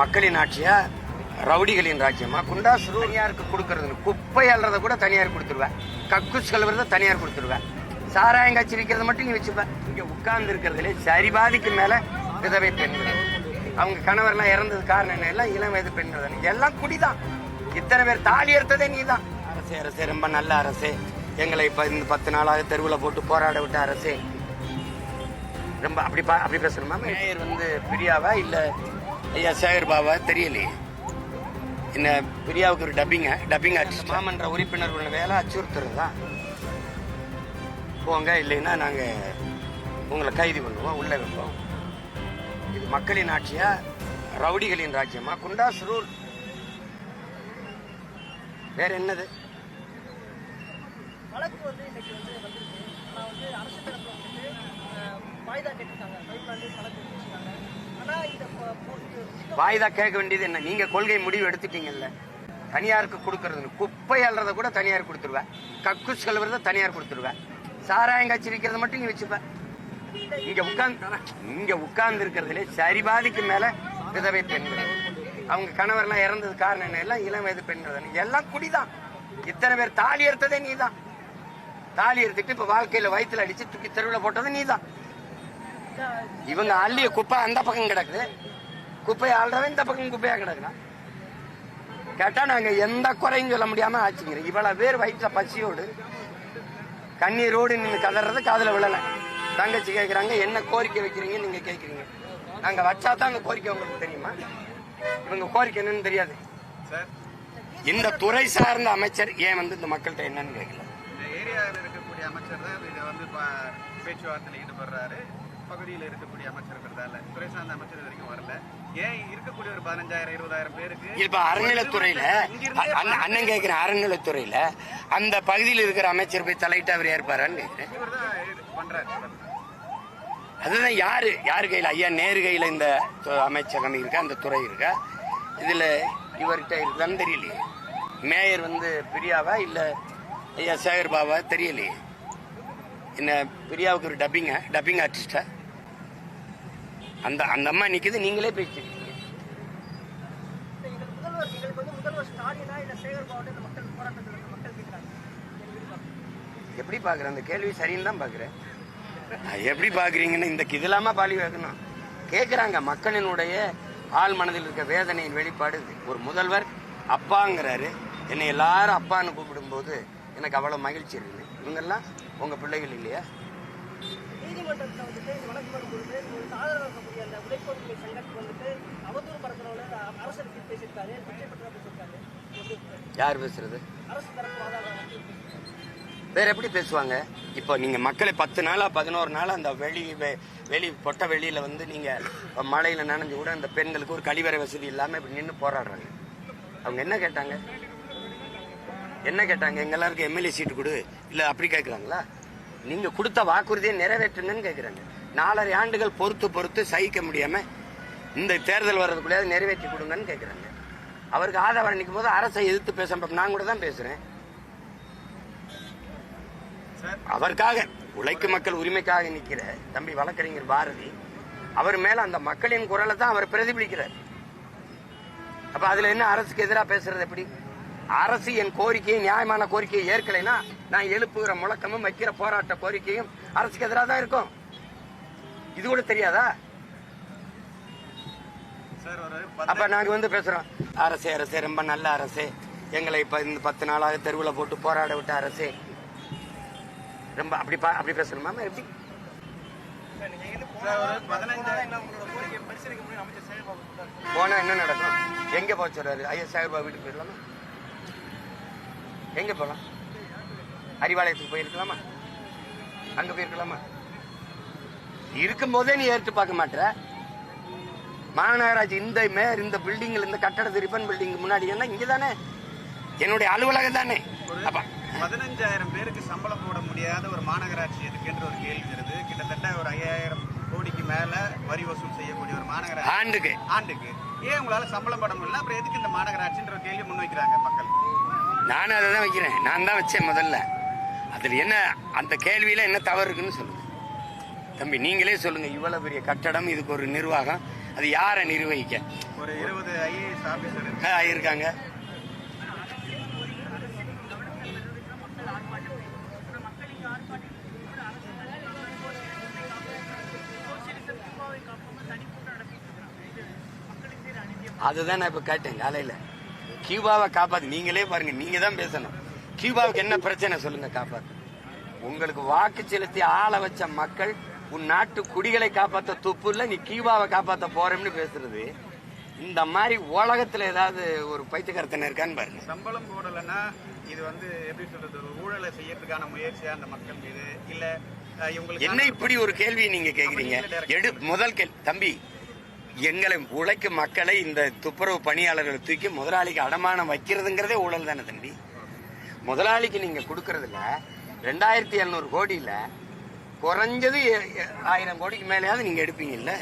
மக்களின் ஆட்சியா? ரவுடிகளின் ராஜ்யமா? குண்டாசு தனியாருக்கு கொடுக்கறது குப்பை அல்றத கூட தனியார் கொடுத்துருவேன். கக்கூஸ் கழுவுறத தனியார் கொடுத்துருவேன். சாராயம் காய்ச்சி விற்கிறத மட்டும் நீ வச்சுப்ப. இங்க உட்கார்ந்து இருக்கிறதுலே சரிபாதிக்கு மேல விதவை பெண்கள். அவங்க கணவர்லாம் இறந்தது காரணம் என்ன? எல்லாம் இளம் வயது பெண்கள் தானே. எல்லாம் குடிதான். இத்தனை பேர் தாலி எடுத்ததே நீதான். அரசே அரசே ரொம்ப நல்ல அரசே. எங்களை இப்ப இந்த பத்து நாளாக தெருவில் போட்டு போராட விட்ட அரசே. ரொம்ப அப்படி அப்படி பேசணுமா? மேயர் வந்து பிரியாவா? இல்ல ஐயா சேகர் பாவா தெரியலையே. என்ன பிரியாவுக்கு ஒரு டப்பிங்க டப்பிங் ஆர்டிஸ்ட் மாமன்ற உறுப்பினர் வேலை அச்சுறுத்துறது போங்க இல்லைன்னா நாங்க உங்களை கைது பண்ணுவோம் உள்ள வைப்போம். இது மக்களின் ஆட்சியா? ரவுடிகளின் ராஜ்யமா? குண்டாஸ் ரூல் வேற என்னது? வழக்கு வந்து இன்னைக்கு வந்து வந்திருக்கு. ஆனால் வந்து அரசு தரப்புல அஹ், வாய்தா கேட்டிருக்காங்க. பைப்லாண்டு வழக்கு வச்சிருக்காங்க. வாய்தா கேட்க வேண்டியது என்ன? நீங்க கொள்கை முடிவு எடுத்துட்டீங்கல்ல. தனியாருக்கு கொடுக்கறது குப்பை அல்றத கூட தனியார் கொடுத்துருவேன் கக்கூஸ் கழுவுறத தனியார் கொடுத்துருவேன் சாராயம் காய்ச்சி விற்கிறத மட்டும் நீ வச்சுப்ப. இங்க உட்கார்ந்து இங்க உட்கார்ந்து இருக்கிறதுல சரிபாதிக்கு மேல விதவை பெண்கள். அவங்க கணவர்லாம் இறந்தது காரணம் என்ன? எல்லாம் இளம் வயது பெண்கள் எல்லாம் குடிதான். இத்தனை பேர் தாலி எடுத்ததே நீதான். தாலி எடுத்துட்டு இப்ப வாழ்க்கையில வயிற்றுல அடிச்சு தூக்கி தெருவில் போட்டது நீ தான் இவங்க அள்ளிய குப்பை அந்த பக்கம் கிடக்குது. குப்பையை ஆள்றவன் இந்த பக்கம் குப்பையா கிடக்குறான். கேட்டா நாங்க எந்த குறையும் சொல்ல முடியாம ஆச்சுங்க இவ்வளவு பேர் வயிற்றுல பசியோடு கண்ணீரோடு நின்று கதறது காதுல விழல. தங்கச்சி கேக்குறாங்க என்ன கோரிக்கை வைக்கிறீங்க நீங்க கேக்குறீங்க. நாங்க வச்சா அந்த கோரிக்கை உங்களுக்கு தெரியுமா? இவங்க கோரிக்கை என்னன்னு தெரியாது. இந்த துறை சார்ந்த அமைச்சர் ஏன் வந்து இந்த மக்கள்கிட்ட என்னன்னு கேட்கல ஏரியாவில் இருக்கக்கூடிய அமைச்சர் தான் வந்து பேச்சுவார்த்தையில் ஈடுபடுறாரு பகுதியில் இருக்கக்கூடிய அமைச்சர்ன்றதால துறை சார்ந்த அமைச்சர் வரைக்கும் வரல. ஏன் இருக்கக்கூடிய ஒரு பதினஞ்சாயிரம் இருபதாயிரம் பேருக்கு இப்ப அறநிலைத்துறையில அண்ணன் கேக்குறேன் அறநிலைத்துறையில அந்த பகுதியில் இருக்கிற அமைச்சர் போய் தலையிட்டு அவர் ஏற்பாரான்னு பண்றாரு. அதுதான் யாரு யாரு கையில? ஐயா நேரு கையில இந்த அமைச்சகம் இருக்கா அந்த துறை இருக்கா? இதுல இவர்கிட்ட இருக்குதான்னு தெரியலையே. மேயர் வந்து பிரியாவா இல்ல ஐயா சேகர் பாவா தெரியலையே? என்ன பிரியாவுக்கு ஒரு டப்பிங்க டப்பிங் ஆர்டிஸ்டா அந்த அந்த அம்மா நிக்குது நீங்களே பேசிட்டு முதல்வர் எப்படி பாக்குறேன் அந்த கேள்வி சரின்னு தான் பாக்குறேன். நான் எப்படி பாக்குறீங்கன்னு இந்த இதெல்லாமா பாலி வைக்கணும்? கேக்குறாங்க மக்களினுடைய ஆள் மனதில் இருக்க வேதனையின் வெளிப்பாடு ஒரு முதல்வர் அப்பாங்கிறாரு. என்னை எல்லாரும் அப்பான்னு கூப்பிடும்போது எனக்கு அவ்வளவு மகிழ்ச்சி இருக்குது. இவங்கெல்லாம் உங்க பிள்ளைகள் இல்லையா? நீதிமன்றத்தில் வந்துட்டு வழக்கு வரும்பொழுது உங்களுக்கு ஆதரவு இருக்கக்கூடிய அந்த உழைப்பொருட்களை சங்கத்துக்கு வந்துட்டு அவதூறு பரப்புறவங்க அரசு பேசியிருக்காரு பற்றா பேசியிருக்காரு. யார் பேசுறது? அரசு தரப்பு ஆதாரம் வந்து வேற எப்படி பேசுவாங்க? இப்போ நீங்க மக்களை பத்து நாளா பதினோரு நாளா அந்த வெளி வெளி பொட்ட வெளியில வந்து நீங்க மழையில நனைஞ்சு கூட அந்த பெண்களுக்கு ஒரு கழிவறை வசதி இல்லாம இப்படி நின்று போராடுறாங்க. அவங்க என்ன கேட்டாங்க? என்ன கேட்டாங்க? எங்க எல்லாருக்கும் எம்எல்ஏ சீட்டு கொடு. இல்ல அப்படி கேக்குறாங்களா? நீங்க கொடுத்த வாக்குறுதியை நிறைவேற்றணும்னு கேட்கிறாங்க நாலரை ஆண்டுகள் பொறுத்து பொறுத்து சகிக்க முடியாம இந்த தேர்தல் வர்றதுக்குள்ளே நிறைவேற்றி கொடுங்கன்னு கேட்குறாங்க அவருக்கு ஆதாரம் நிற்கும் போது அரசை எதிர்த்து பேச நான் கூட தான் பேசுறேன். அவருக்காக உழைக்கும் மக்கள் உரிமைக்காக நிற்கிற தம்பி வழக்கறிஞர் பாரதி அவர் மேல அந்த மக்களின் குரலை தான் அவர் பிரதிபலிக்கிறார். அப்ப அதுல என்ன அரசுக்கு எதிராக பேசுறது எப்படி? அரசு என் கோரிக்கையை நியாயமான கோரிக்கையை ஏற்கலைன்னா நான் எழுப்புகிற முழக்கமும் வைக்கிற போராட்ட கோரிக்கையும் அரசுக்கு எதிராக தான் இருக்கும். இது கூட தெரியாதா? அப்ப நாங்க வந்து பேசுறோம். அரசே அரசே ரொம்ப நல்ல அரசே. எங்களை இப்ப இந்த பத்து நாளாக தெருவில் போட்டு போராட விட்ட அரசே. ரொம்ப அப்படி அப்படி பேசணுமா? எப்படி? போனா என்ன நடக்கும்? எங்க போக சொல்றாரு? ஐயா சாகர்பா வீட்டுக்கு போயிடலாமா? எங்க போலாம்? அறிவாலயத்துக்கு போயிருக்கலாமா? அங்க போயிருக்கலாமா? இருக்கும் போதே நீ ஏற்று பார்க்க மாட்ட மாநகராட்சி இந்த மேயர் இந்த பில்டிங்ல இந்த கட்டடத்து ரிப்பன் பில்டிங் முன்னாடி என்ன இங்க தானே என்னுடைய அலுவலகம் தானே? அப்ப. பதினஞ்சாயிரம் பேருக்கு சம்பளம் போட முடியாத ஒரு மாநகராட்சி எதுக்குன்ற ஒரு கேள்வி வருது. கிட்டத்தட்ட ஒரு ஐயாயிரம் கோடிக்கு மேல வரி வசூல் செய்யக்கூடிய ஒரு மாநகராட்சி. ஆண்டுக்கு. ஆண்டுக்கு. ஏன் உங்களால சம்பளம் பட முடியல? அப்புறம் எதுக்கு இந்த மாநகராட்சின்ற ஒரு கேள்வி முன்வைக்கிறாங்க மக்கள்? நானும் அதை தான் வைக்கிறேன். நான் தான் வச்சேன் முதல்ல. அதில் என்ன அந்த கேள்வியில என்ன தவறு இருக்குன்னு சொல்லுங்க. தம்பி நீங்களே சொல்லுங்க. இவ்வளவு பெரிய கட்டடம் இதுக்கு ஒரு நிர்வாகம். அது யாரை நிர்வகிக்க? ஒரு இருபது ஐஏஎஸ் ஆபீசர் ஆ, இருக்காங்க. அதுதான் நான் இப்ப கேட்டேன் காலையில. கியூபாவை காப்பாத்து. நீங்களே பாருங்க நீங்க தான் பேசணும். கியூபாவுக்கு என்ன பிரச்சனை சொல்லுங்க காப்பாத்து. உங்களுக்கு வாக்கு செலுத்தி ஆள வச்ச மக்கள் உன் நாட்டு குடிகளை காப்பாத்த துப்பு இல்ல நீ கியூபாவை காப்பாத்த போறேன்னு பேசுறது. இந்த மாதிரி உலகத்துல ஏதாவது ஒரு பைத்தியக்காரத்தனை இருக்கான்னு பாருங்க. சம்பளம் போடலைன்னா இது வந்து எப்படி சொல்றது ஒரு ஊழலை செய்யறதுக்கான முயற்சியா அந்த மக்கள் மீது? இல்ல என்ன இப்படி ஒரு கேள்வி நீங்க கேக்குறீங்க? எடு முதல் கேள்வி தம்பி எங்களை உழைக்கும் மக்களை இந்த துப்புரவு பணியாளர்களை தூக்கி முதலாளிக்கு அடமானம் வைக்கிறதுங்கிறதே ஊழல் தானே தம்பி. முதலாளிக்கு நீங்க கொடுக்கறதுல ரெண்டாயிரத்தி எழுநூறு கோடியில குறைஞ்சது ஆயிரம் கோடிக்கு மேலேயாவது நீங்க எடுப்பீங்கல்ல?